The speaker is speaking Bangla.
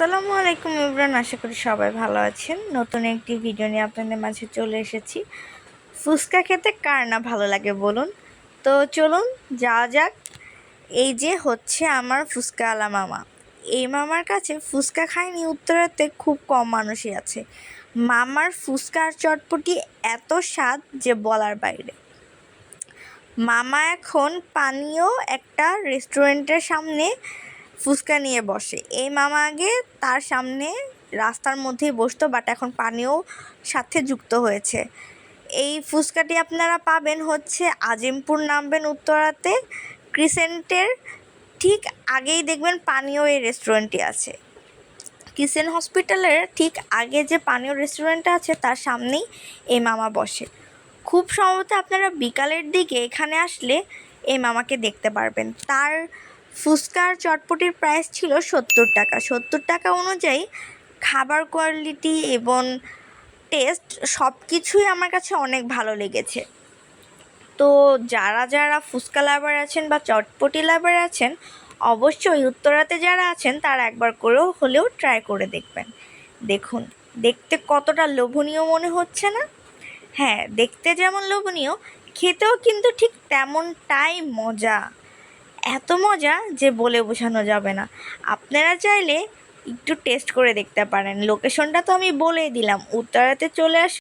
আসসালামু আলাইকুম ইমরান, আশা করি সবাই ভালো আছেন। নতুন একটি ভিডিও নিয়ে আপনাদের মাঝে চলে এসেছি। ফুচকা খেতে কার না ভালো লাগে বলুন? তো চলুন, যাওয়া যাক। এই যে হচ্ছে আমার ফুচকা আলা মামা। এই মামার কাছে ফুচকা খায়নি উত্তরাতে খুব কম মানুষই আছে। মামার ফুচকার চটপটি এত স্বাদ যে বলার বাইরে। মামা এখন পানীয় একটা রেস্টুরেন্টের সামনে ফুচকা নিয়ে বসে। এই মামা আগে তার সামনে রাস্তার মধ্যেই বসতো বাট এখন পানীয় সাথে যুক্ত হয়েছে। এই ফুচকাটি আপনারা পাবেন হচ্ছে আজিমপুর নামবেন উত্তরাতে। ক্রিসেন্টের ঠিক আগেই দেখবেন পানীয় এই রেস্টুরেন্টটি আছে। কিসেন হসপিটালের ঠিক আগে যে পানীয় রেস্টুরেন্টটা আছে, তার সামনেই এই মামা বসে। খুব সম্ভবত আপনারা বিকালের দিকে এখানে আসলে এই মামাকে দেখতে পারবেন। তার ফুচকার চটপটির প্রাইস ছিল সত্তর টাকা। সত্তর টাকা অনুযায়ী খাবার কোয়ালিটি এবং টেস্ট সব কিছুই আমার কাছে অনেক ভালো লেগেছে। তো যারা যারা ফুচকা লাভার আছেন বা চটপটি লাভার আছেন, অবশ্যই উত্তরাতে যারা আছেন, তারা একবার করেও হলেও ট্রাই করে দেখবেন। দেখুন, দেখতে কতটা লোভনীয় মনে হচ্ছে না? হ্যাঁ দেখতে যেমন লোভনীয়, খেতেও কিন্তু ঠিক তেমনটাই মজা। এত মজা যে বলে বোঝানো যাবে না। আপনারা চাইলে একটু টেস্ট করে দেখতে পারেন। লোকেশনটা তো আমি বলেই দিলাম। উত্তরাতে চলে আস